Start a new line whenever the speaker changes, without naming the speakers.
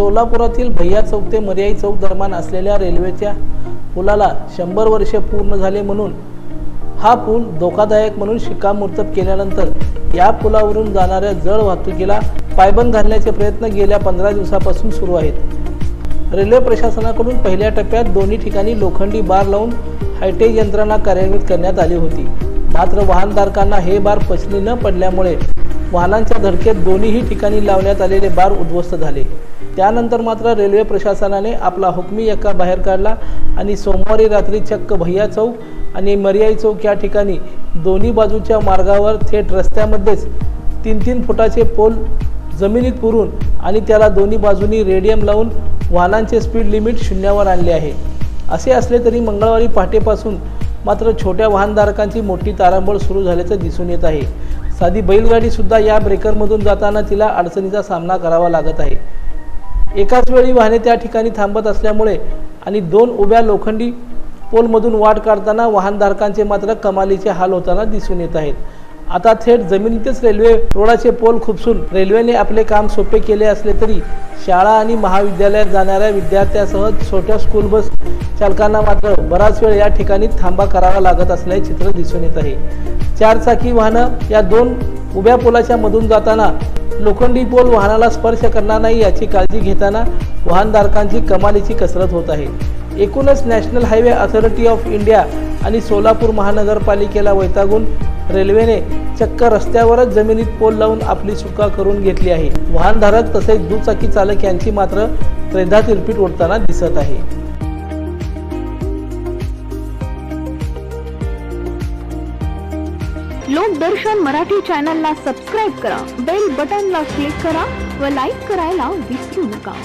सोलापुरातील भैया चौक ते मर्याई चौक दरम्यान असलेल्या रेल्वेच्या पुलाला शंभर वर्षे पूर्ण झाले म्हणून हा पूल धोकादायक म्हणून शिक्कामोर्तब केल्यानंतर या पुलावरून जाणाऱ्या जड वाहतुकीला पायबंद घालण्याचे प्रयत्न गेल्या पंधरा दिवसापासून सुरू आहेत. रेल्वे प्रशासनाकडून पहिल्या टप्प्यात दोन्ही ठिकाणी लोखंडी बार लावून हायटेक यंत्रणा कार्यान्वित करण्यात आली होती. मात्र वाहनधारकांना हे बार पचली न पडल्यामुळे वाहनांच्या धडकेत दोन्हीही ठिकाणी लावण्यात आलेले बार उद्ध्वस्त झाले. त्यानंतर मात्र रेल्वे प्रशासनाने आपला हुकमी यक्का बाहेर काढला आणि सोमवारी रात्री चक्क भैया चौक आणि मर्याई चौक या ठिकाणी दोन्ही बाजूच्या मार्गावर थेट रस्त्यामध्येच तीन तीन फुटाचे पोल जमिनीत पुरून आणि त्याला दोन्ही बाजूनी रेडियम लावून वाहनांचे स्पीड लिमिट शून्यावर आणले आहे. असे असले तरी मंगळवारी पहाटेपासून मात्र छोट्या वाहनधारकांची मोठी तारांबळ सुरू झाल्याचं दिसून येत आहे. साधी बैलगाडीसुद्धा या ब्रेकरमधून जाताना तिला अडचणीचा सामना करावा लागत आहे. एकाच वेळी वाहने त्या ठिकाणी थांबत असल्यामुळे आणि दोन उभ्या लोखंडी पोलमधून वाट काढताना वाहनधारकांचे मात्र कमालीचे हाल होताना दिसून येत आहेत. आता थेट जमिनीतच रेल्वे रोडाचे पोल खुपसून रेल्वेने आपले काम सोपे केले असले तरी शाळा आणि महाविद्यालयात जाणाऱ्या विद्यार्थ्यासह छोट्या स्कूल बस चालकांना मात्र बराच वेळ या ठिकाणी थांबा करावा लागत असल्याचे चित्र दिसून येत आहे. चारचाकी वाहनं या दोन उभ्या पोलाच्या मधून जाताना लोखंडी पोल वाहनाला स्पर्श करणार नाही याची काळजी घेताना वाहनधारकांची कमालीची कसरत होत आहे. एकूणच national highway authority of India आणि सोलापूर महानगरपालिकेला वैतागून रेल्वेने चक्क रस्त्यावरच जमिनीत पोल लावून आपली सुटका करून घेतली आहे. वाहनधारक तसेच दुचाकी चालक यांची मात्र त्रेधा तिरपीट उडताना दिसत आहे.
लोकदर्शन मराठी चॅनलला सबस्क्राईब करा. बेल बटनला क्लिक करा व लाईक करायला विसरू नका.